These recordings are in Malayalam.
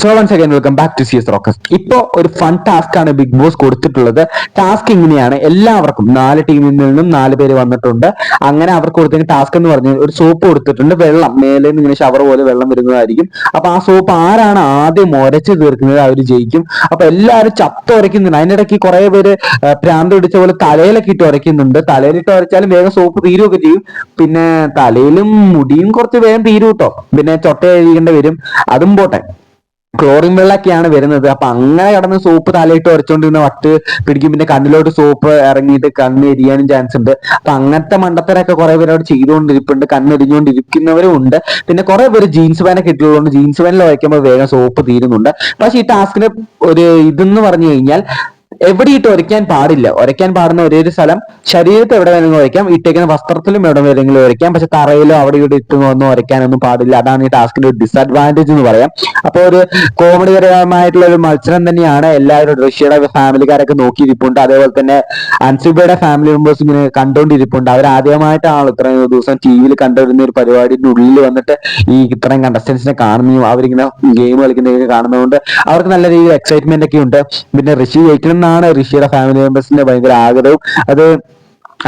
So once again welcome back to C S rocks ഇപ്പോ ഒരു ഫൺ ടാസ്ക് ആണ് ബിഗ് ബോസ് കൊടുത്തിട്ടുള്ളത്. ടാസ്ക് ഇങ്ങനെയാണ്. എല്ലാവർക്കും നാല് ടീമിൽ നിന്നും നാല് പേര് വന്നിട്ടുണ്ട്. അങ്ങനെ അവർക്ക് കൊടുത്ത ടാസ്ക് എന്ന് പറഞ്ഞാൽ ഒരു സോപ്പ് കൊടുത്തിട്ടുണ്ട്. വെള്ളം മേലെ നിന്ന് ഇങ്ങനെ ഷവർ പോലെ വെള്ളം വരുന്നതായിരിക്കും. അപ്പൊ ആ സോപ്പ് ആരാണ് ആദ്യം ഒരച്ച് തീർക്കുന്നത്? അവർ ജയിക്കും. അപ്പൊ എല്ലാവരും ചത്ത ഉരയ്ക്കുന്നുണ്ട്. അതിനിടയ്ക്ക് കുറെ പേര് പ്രാന്ത് പിടിച്ച പോലെ തലയിലൊക്കെ ഇട്ട് ഉരയ്ക്കുന്നുണ്ട്. തലയിലിട്ട് ഉരച്ചാലും വേഗം സോപ്പ് തീരുമൊക്കെ ചെയ്യും. പിന്നെ തലയിലും മുടിയും കുറച്ച് വേഗം തീരും കേട്ടോ. പിന്നെ ചൊട്ട എഴുതിക്കേണ്ടി വരും. അതും പോട്ടെ. ക്ലോറിൻ വെള്ളമൊക്കെയാണ് വരുന്നത്. അപ്പൊ അങ്ങനെ കിടന്ന് സോപ്പ് തലയിട്ട് ഉരച്ചോണ്ടിരുന്ന വട്ട് പിടിക്കും. പിന്നെ കണ്ണിലോട്ട് സോപ്പ് ഇറങ്ങിയിട്ട് കണ്ണ് എരിയാനും ചാൻസ് ഉണ്ട്. അപ്പൊ അങ്ങനത്തെ മണ്ടത്തരൊക്കെ കുറെ പേര് അവിടെ ചെയ്തുകൊണ്ടിരിപ്പുണ്ട് കണ്ണെരിഞ്ഞുകൊണ്ടിരിക്കുന്നവരും ഉണ്ട്. പിന്നെ കുറെ പേര് ജീൻസ് പാനൊക്കെ ഇട്ടുള്ളതുകൊണ്ട് ജീൻസ് പാനിൽ വയ്ക്കുമ്പോൾ വേഗം സോപ്പ് തീരുന്നുണ്ട്. പക്ഷെ ഈ ടാസ്കിന് ഒരു ഇതെന്ന് പറഞ്ഞു കഴിഞ്ഞാൽ എവിടെ ഇട്ട് ഒരയ്ക്കാൻ പാടില്ല. ഒരയ്ക്കാൻ പാടുന്ന ഒരേ ഒരു സ്ഥലം ശരീരത്തെ എവിടെ വേണമെങ്കിലും ഒരയ്ക്കാം ഇട്ടേക്കുന്ന വസ്ത്രത്തിലും എവിടെ വേണമെങ്കിലും ഒരയ്ക്കാം പക്ഷെ തറയിലോ അവിടെ ഇവിടെ ഇട്ട് ഒന്നും ഉരയ്ക്കാനൊന്നും പാടില്ല. അതാണ് ഈ ടാസ്കിന്റെ ഒരു ഡിസഡ്വാന്റേജ് എന്ന് പറയാം. അപ്പോൾ ഒരു കോമഡികരമായിട്ടുള്ള ഒരു മത്സരം തന്നെയാണ് എല്ലാവരും ഋഷിയുടെ ഫാമിലിക്കാരൊക്കെ നോക്കിയിരിപ്പുണ്ട്. അതേപോലെ തന്നെ അൻസിബയുടെ ഫാമിലി മെമ്പേഴ്സ് ഇങ്ങനെ കണ്ടുകൊണ്ടിരിപ്പുണ്ട് അവർ ആദ്യമായിട്ടാണ് ഇത്രയും ദിവസം ടി വിയിൽ കണ്ടുവരുന്ന ഒരു പരിപാടിയുടെ ഉള്ളിൽ വന്നിട്ട് ഈ ഇത്രയും കണ്ടസ്റ്റൻസിനെ കാണുന്നതും അവരിങ്ങനെ ഗെയിം കളിക്കുന്നതൊക്കെ കാണുന്നതുകൊണ്ട് അവർക്ക് നല്ല രീതിയിൽ എക്സൈറ്റ്മെന്റ് ഒക്കെ ഉണ്ട്. പിന്നെ ഋഷി ജയിക്കണം എന്നാണ് ഋഷിയുടെ ഫാമിലി മെമ്പേഴ്സിന്റെ ഭയങ്കര ആഗ്രഹവും. അത്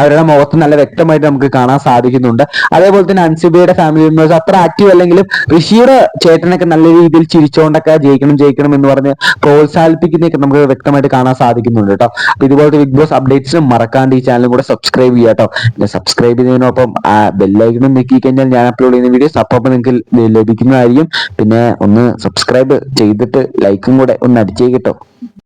അവരുടെ മുഖത്ത് നല്ല വ്യക്തമായിട്ട് നമുക്ക് കാണാൻ സാധിക്കുന്നുണ്ട്. അതേപോലെ തന്നെ അൻസിബയുടെ ഫാമിലി മെമ്പേഴ്സ് അത്ര ആക്റ്റീവ് അല്ലെങ്കിലും ഋഷിയുടെ ചേട്ടനൊക്കെ നല്ല രീതിയിൽ ചിരിച്ചുകൊണ്ടൊക്കെ ജയിക്കണം ജയിക്കണം എന്ന് പറഞ്ഞ് പ്രോത്സാഹിപ്പിക്കുന്നതൊക്കെ നമുക്ക് വ്യക്തമായിട്ട് കാണാൻ സാധിക്കുന്നുണ്ട് കേട്ടോ. അപ്പൊ ഇതുപോലത്തെ ബിഗ് ബോസ് അപ്ഡേറ്റ്സിനും മറക്കാണ്ട് ഈ ചാനലും കൂടെ സബ്സ്ക്രൈബ് ചെയ്യുക കേട്ടോ. സബ്സ്ക്രൈബ് ചെയ്യുന്നതിനൊപ്പം ആ ബെല്ലൈക്കണും നീക്കി കഴിഞ്ഞാൽ ഞാൻ അപ്ലോഡ് ചെയ്യുന്ന വീഡിയോസ് അപ്പം നിങ്ങൾക്ക് ലഭിക്കുന്നതായിരിക്കും. പിന്നെ ഒന്ന് സബ്സ്ക്രൈബ് ചെയ്തിട്ട് ലൈക്കും കൂടെ ഒന്ന് അടിച്ചേ കേട്ടോ.